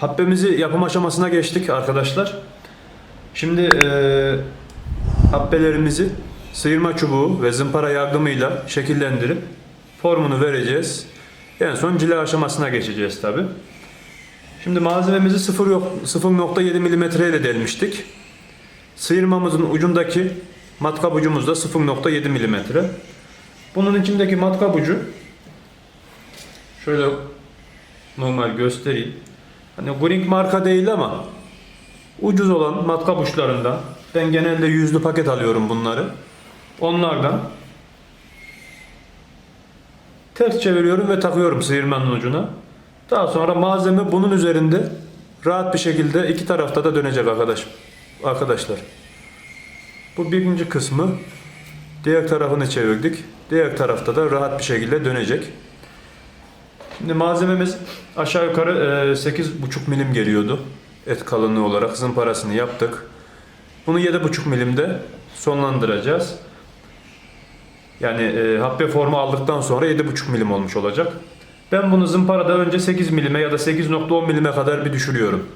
Habbemizi yapım aşamasına geçtik arkadaşlar. Şimdi eee habbelerimizi sıyırma çubuğu ve zımpara yardımıyla şekillendirip formunu vereceğiz. En son cila aşamasına geçeceğiz tabi. Şimdi malzememizi 0 yok- 0.7 mm ile delmiştik. Sıyırmamızın ucundaki matkap ucumuz da 0.7 mm. Bunun içindeki matkap ucu şöyle normal göstereyim. Hani Gring marka değil ama ucuz olan matkap uçlarından ben genelde yüzlü paket alıyorum bunları. Onlardan ters çeviriyorum ve takıyorum sıyırmanın ucuna. Daha sonra malzeme bunun üzerinde rahat bir şekilde iki tarafta da dönecek arkadaş arkadaşlar. Bu birinci kısmı diğer tarafını çevirdik. Diğer tarafta da rahat bir şekilde dönecek. Şimdi malzememiz aşağı yukarı e, 8,5 milim geliyordu. Et kalınlığı olarak zımparasını yaptık. Bunu 7,5 milimde sonlandıracağız. Yani e, happe formu aldıktan sonra 7,5 milim olmuş olacak. Ben bunu zımparada önce 8 milime ya da 8.10 milime kadar bir düşürüyorum.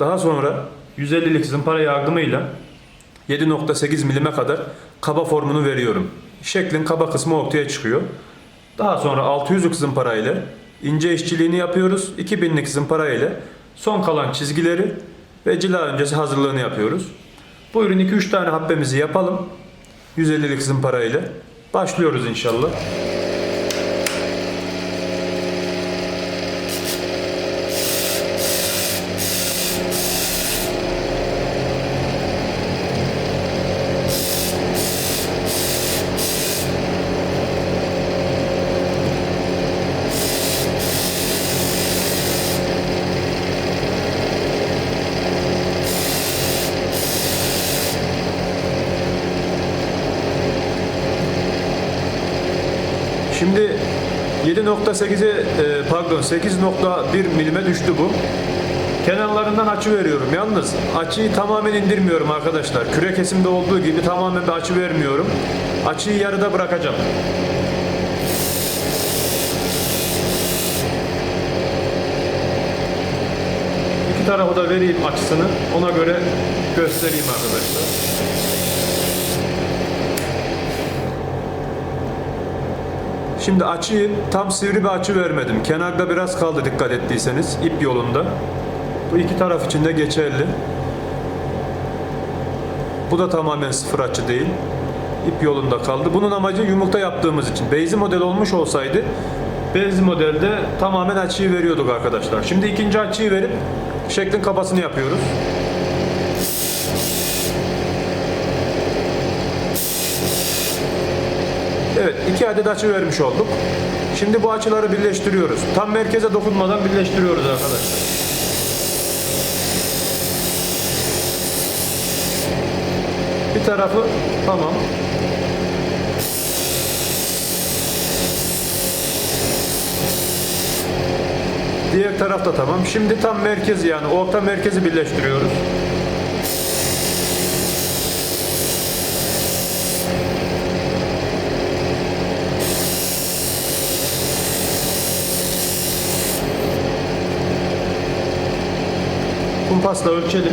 Daha sonra 150'lik zımpara yardımıyla 7.8 milime kadar kaba formunu veriyorum. Şeklin kaba kısmı ortaya çıkıyor. Daha sonra 600'lük zımpara ile ince işçiliğini yapıyoruz. 2000'lik zımpara ile son kalan çizgileri ve cila öncesi hazırlığını yapıyoruz. Buyurun 2-3 tane habbemizi yapalım. 150'lik zımpara ile başlıyoruz inşallah. Şimdi 7.8'e e, pardon 8.1 milime düştü bu. Kenarlarından açı veriyorum. Yalnız açıyı tamamen indirmiyorum arkadaşlar. Küre kesimde olduğu gibi tamamen bir açı vermiyorum. Açıyı yarıda bırakacağım. İki tarafı da vereyim açısını. Ona göre göstereyim arkadaşlar. Şimdi açıyı tam sivri bir açı vermedim. Kenarda biraz kaldı dikkat ettiyseniz ip yolunda. Bu iki taraf için de geçerli. Bu da tamamen sıfır açı değil. İp yolunda kaldı. Bunun amacı yumurta yaptığımız için. Beyzi model olmuş olsaydı Beyzi modelde tamamen açıyı veriyorduk arkadaşlar. Şimdi ikinci açıyı verip şeklin kafasını yapıyoruz. Evet, iki adet açı vermiş olduk. Şimdi bu açıları birleştiriyoruz. Tam merkeze dokunmadan birleştiriyoruz arkadaşlar. Bir tarafı tamam. Diğer taraf da tamam. Şimdi tam merkezi yani orta merkezi birleştiriyoruz. Kumpasla ölçelim.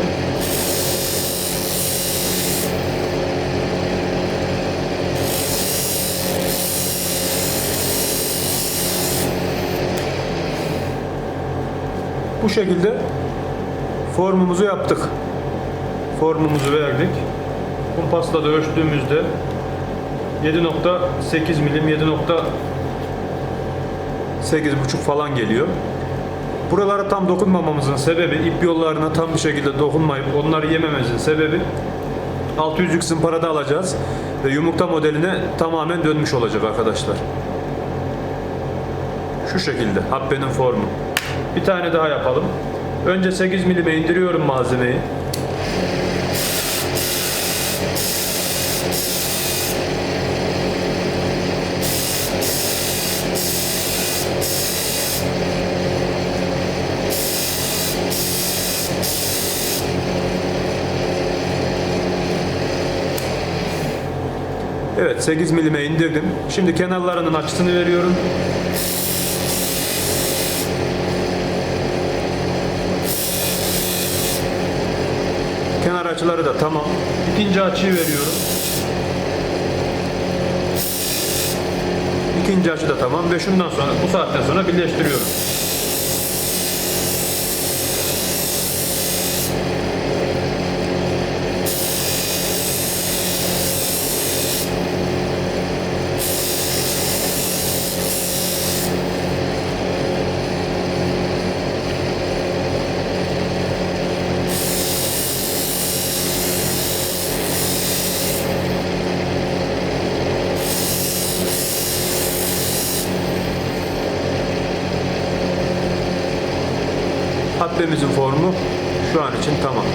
Bu şekilde formumuzu yaptık. Formumuzu verdik. Kumpasla da ölçtüğümüzde 7.8 milim 7.8,5 falan geliyor. Buralara tam dokunmamamızın sebebi ip yollarına tam bir şekilde dokunmayıp onları yemememizin sebebi 600'lük zımparada alacağız ve yumurta modeline tamamen dönmüş olacak arkadaşlar. Şu şekilde habbenin formu. Bir tane daha yapalım. Önce 8 milime indiriyorum malzemeyi. 8 milime indirdim. Şimdi kenarlarının açısını veriyorum. Kenar açıları da tamam. İkinci açıyı veriyorum. İkinci açı da tamam ve şundan sonra bu saatten sonra birleştiriyorum. Habbemizin formu şu an için tamam.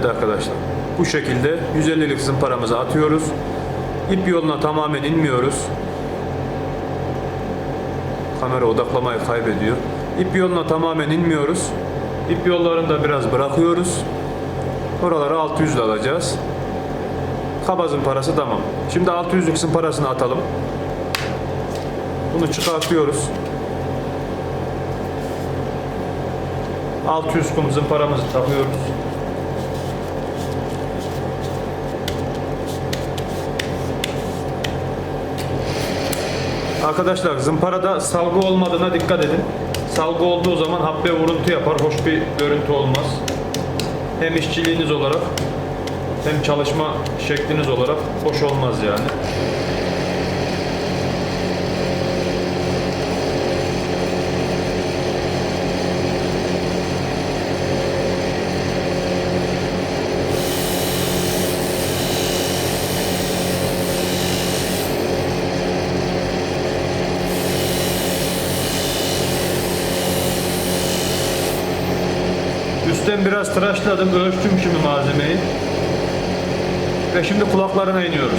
Evet arkadaşlar. Bu şekilde 150'lik zımparamızı atıyoruz. İp yoluna tamamen inmiyoruz. Kamera odaklamayı kaybediyor. İp yoluna tamamen inmiyoruz. İp yollarını da biraz bırakıyoruz. Oraları 600 ile alacağız. Kaba zımparası tamam. Şimdi 600'lük zımparasını atalım. Bunu çıkartıyoruz. 600 kum zımparamızı takıyoruz. Arkadaşlar zımparada salgı olmadığına dikkat edin. Salgı olduğu zaman habbe vuruntu yapar. Hoş bir görüntü olmaz. Hem işçiliğiniz olarak hem çalışma şekliniz olarak hoş olmaz yani. Üstten biraz tıraşladım, ölçtüm şimdi malzemeyi. Ve şimdi kulaklarına iniyoruz.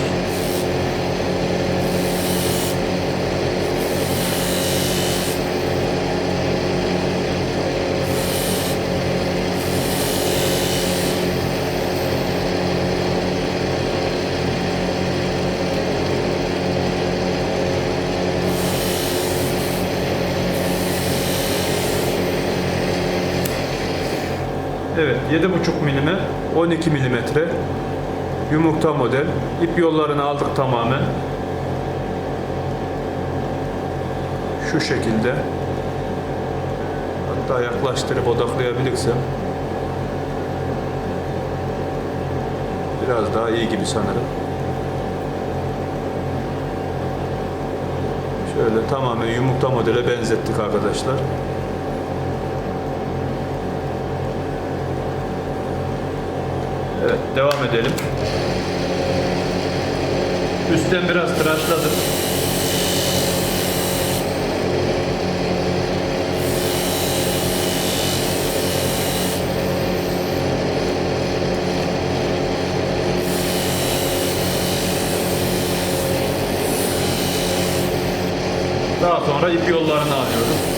Evet 7,5 milime 12 milimetre yumurta model. İp yollarını aldık tamamen. Şu şekilde. Hatta yaklaştırıp odaklayabilirsem. Biraz daha iyi gibi sanırım. Şöyle tamamen yumurta modele benzettik arkadaşlar. Evet, devam edelim. Üstten biraz tıraşladım. Daha sonra ip yollarını alıyoruz.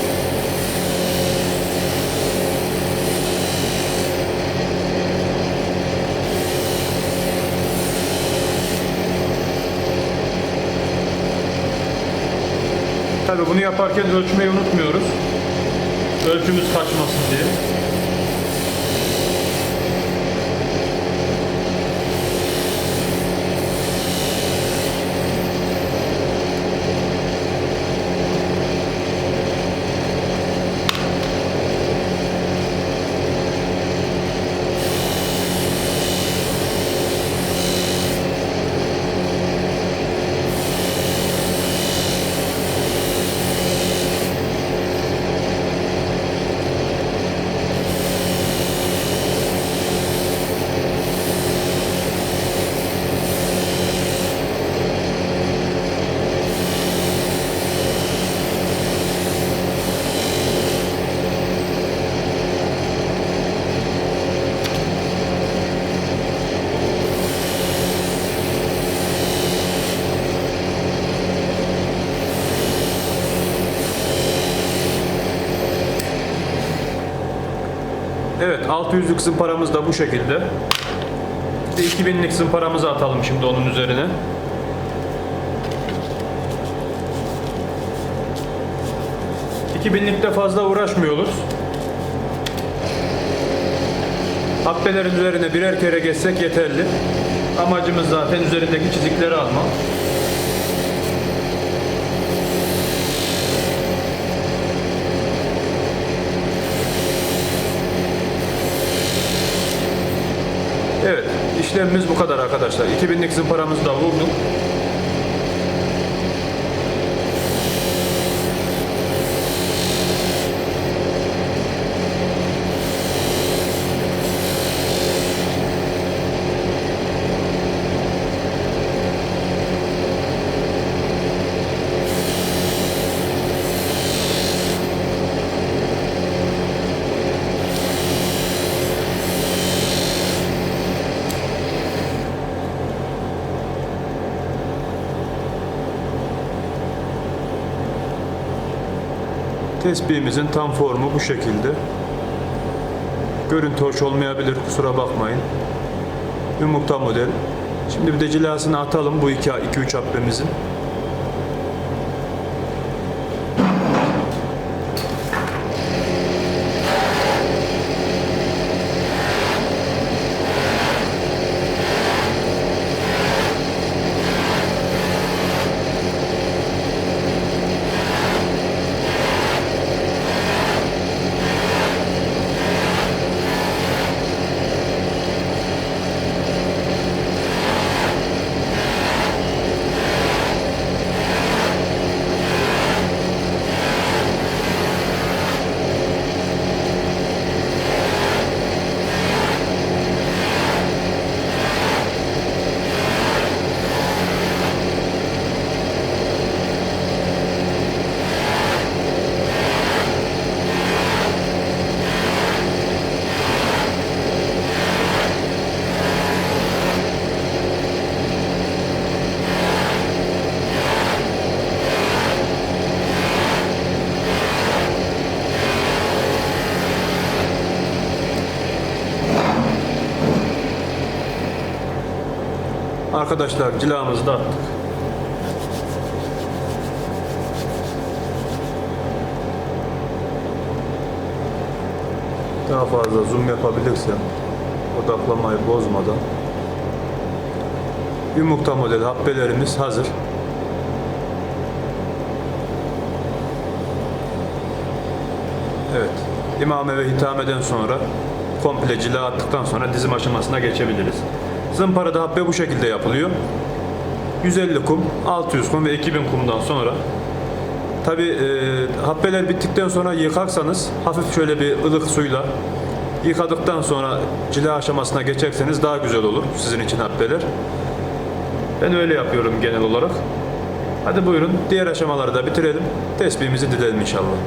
Tabii bunu yaparken ölçmeyi unutmuyoruz. Ölçümüz kaçmasın diye. Evet 600'lük zımparamız da bu şekilde. Bir de 2000'lik zımparamızı atalım şimdi onun üzerine. ...2000'likte fazla uğraşmıyoruz. Habbelerin üzerine birer kere geçsek yeterli. Amacımız zaten üzerindeki çizikleri almak. Evet, işlemimiz bu kadar arkadaşlar. 2000'lik zımparamızı da vurduk. Tespihimizin tam formu bu şekilde. Görüntü hoş olmayabilir, kusura bakmayın. Yumurta model. Şimdi bir de cilasını atalım bu 2-3 habbemizin. Arkadaşlar cilamızı da attık. Daha fazla zoom yapabilirsem odaklamayı bozmadan yumurta model habbelerimiz hazır. Evet. İmame ve hitameden sonra komple cila attıktan sonra dizim aşamasına geçebiliriz. Zımparada habbe bu şekilde yapılıyor. 150 kum, 600 kum ve 2000 kumdan sonra Tabi e, habbeler bittikten sonra yıkarsanız hafif şöyle bir ılık suyla yıkadıktan sonra cila aşamasına geçerseniz daha güzel olur sizin için habbeler. Ben öyle yapıyorum genel olarak. Hadi buyurun diğer aşamaları da bitirelim. Tesbihimizi dilelim inşallah.